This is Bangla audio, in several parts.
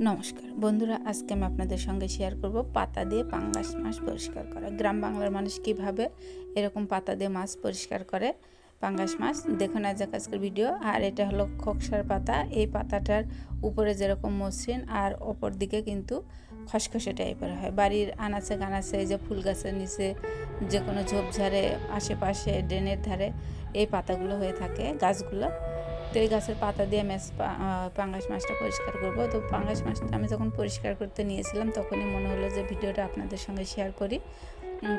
নমস্কার। বন্ধুরা, আজকে আমি আপনাদের সঙ্গে শেয়ার করব পাতা দিয়ে পাঙ্গাস মাছ পরিষ্কার করা। গ্রাম বাংলার মানুষ কীভাবে এরকম পাতা দিয়ে মাছ পরিষ্কার করে? পাঙ্গাস মাছ, দেখুন আজ আজকের ভিডিও আর এটা হলো খোকসার পাতা। এই পাতাটার উপরে যেরকম মসৃণ আর ওপর দিকে কিন্তু খসখসে টাইপের হয়। বাড়ির আনাচে কানাচে যে ফুল গাছের নিচে যে কোনো ঝোপঝাড়ে, আশেপাশে, ড্রেনের ধারে এই পাতাগুলো হয়ে থাকে গাছগুলো। তো এই গাছের পাতা দিয়ে মাছ পাঙ্গাস মাছটা পরিষ্কার করব। তো পাঙ্গাস মাছটা আমি যখন পরিষ্কার করতে নিয়েছিলাম, তখনই মনে হলো যে ভিডিওটা আপনাদের সঙ্গে শেয়ার করি।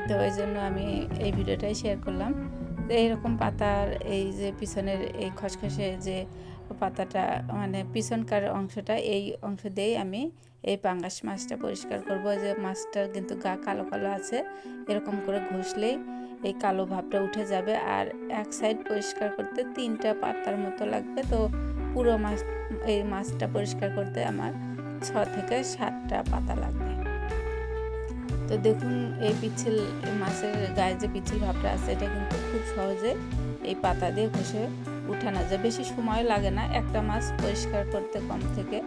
তো ওই জন্য আমি এই ভিডিওটাই শেয়ার করলাম। তো এইরকম পাতার এই যে পিছনের এই খসখসে যে পাতাটা মানে পিছনকার অংশটা, এই অংশ দিয়েই আমি এই পাঙ্গাস মাছটা পরিষ্কার করব। যে মাছটার কিন্তু গা কালো কালো আছে, এরকম করে ঘষলেই এই কালো ভাবটা উঠে যাবে আর এক সাইড পরিষ্কার করতে তিনটা পাতার মতো লাগবে। তো পুরো মাছ, এই মাছটা পরিষ্কার করতে আমার ছ থেকে সাতটা পাতা লাগবে। তো দেখুন, এই পিছিল মাছের গায়ে যে পিছিল ভাবটা আছে, এটা কিন্তু খুব সহজে এই পাতা দিয়ে ঘষে উঠানো যায়। বেশি সময় লাগে না, একটা মাছ পরিষ্কার করতে কম থেকে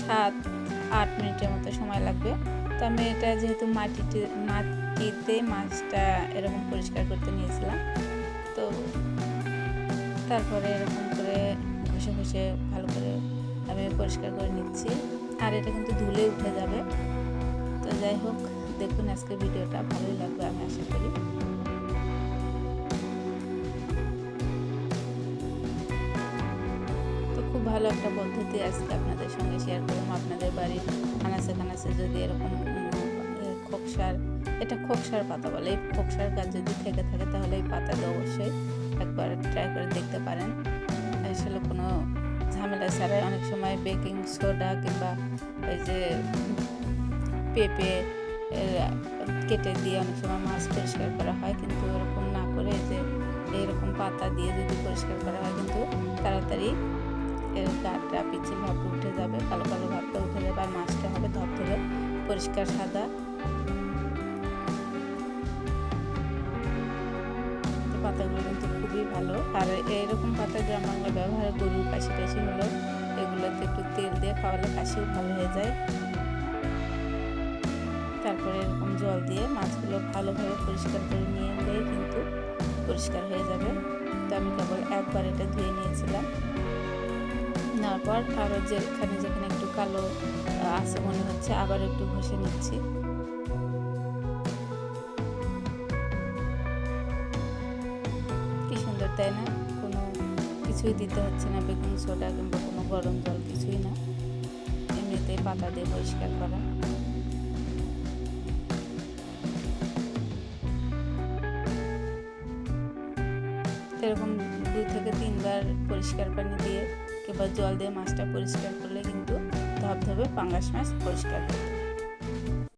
সাত, আট মিনিটের মতো সময় লাগবে। তো আমি এটা যেহেতু মাটিতে মাটিতে মাছটা এরকম পরিষ্কার করতে নিয়েছিলাম। তো তারপরে এরকম করে ঘষে ঘষে ভালো করে আমি পরিষ্কার করে নিচ্ছি। আর এটা কিন্তু ধুলে উঠে যাবে। তো যাই হোক, দেখুন আজকে ভিডিওটা, ভালোই লাগবে আমি আশা করি। তো খুব ভালো একটা পদ্ধতি আজকে আপনাদের সঙ্গে শেয়ার করলাম। আপনাদের বাড়ির আনাচে কানাচে যদি এরকম খোকসার, এটা খোকসার পাতা বলে। এই খোকসার গাছ যদি থেকে থাকে তাহলে এই পাতাটা অবশ্যই একবার ট্রাই করে দেখতে পারেন। আসলে কোনো ঝামেলা ছাড়াই অনেক সময় বেকিং সোডা কিংবা এই যে পেঁপে কেটে দিয়ে অনেক সময় মাছ পরিষ্কার করা হয়। কিন্তু এরকম না করে যে এরকম পাতা দিয়ে যদি পরিষ্কার করা হয় কিন্তু তাড়াতাড়ি এর গাটা পিছিয়ে ভাবটা উঠে যাবে, কালো কালো ভাবটা উঠে যাবে আর মাছটা হবে ধপধরে পরিষ্কার সাদা। পাতাগুলো কিন্তু খুবই ভালো। আর এইরকম পাতা গ্রাম বাংলা ব্যবহার গরুর কাশি টাশি হলো, এগুলোতে একটু তেল দিয়ে খাওয়ালে কাশিও ভালো হয়ে যায়। তারপরে এরকম জল দিয়ে মাছগুলো ভালোভাবে পরিষ্কার করে নিয়ে এলেই কিন্তু পরিষ্কার হয়ে যাবে। তো আমি কেবল একবার এটা ধুয়ে নিয়েছিলাম। নেওয়ার পর আরও যেখানে যেখানে একটু কালো আছে মনে হচ্ছে, আবার একটু ঘষে নিচ্ছি। তাই না, কোনো কিছুই দিতে হচ্ছে না বেকিং সোডা কিংবা কোনো গরম জল কিছুই না। এমনিতেই পাতা দিয়ে পরিষ্কার করা। এরকম দুই থেকে তিনবার পরিষ্কার পানি দিয়ে কিংবা জল দিয়ে মাছটা পরিষ্কার করলে কিন্তু ধবধবে পাঙ্গাস মাছ পরিষ্কার হবে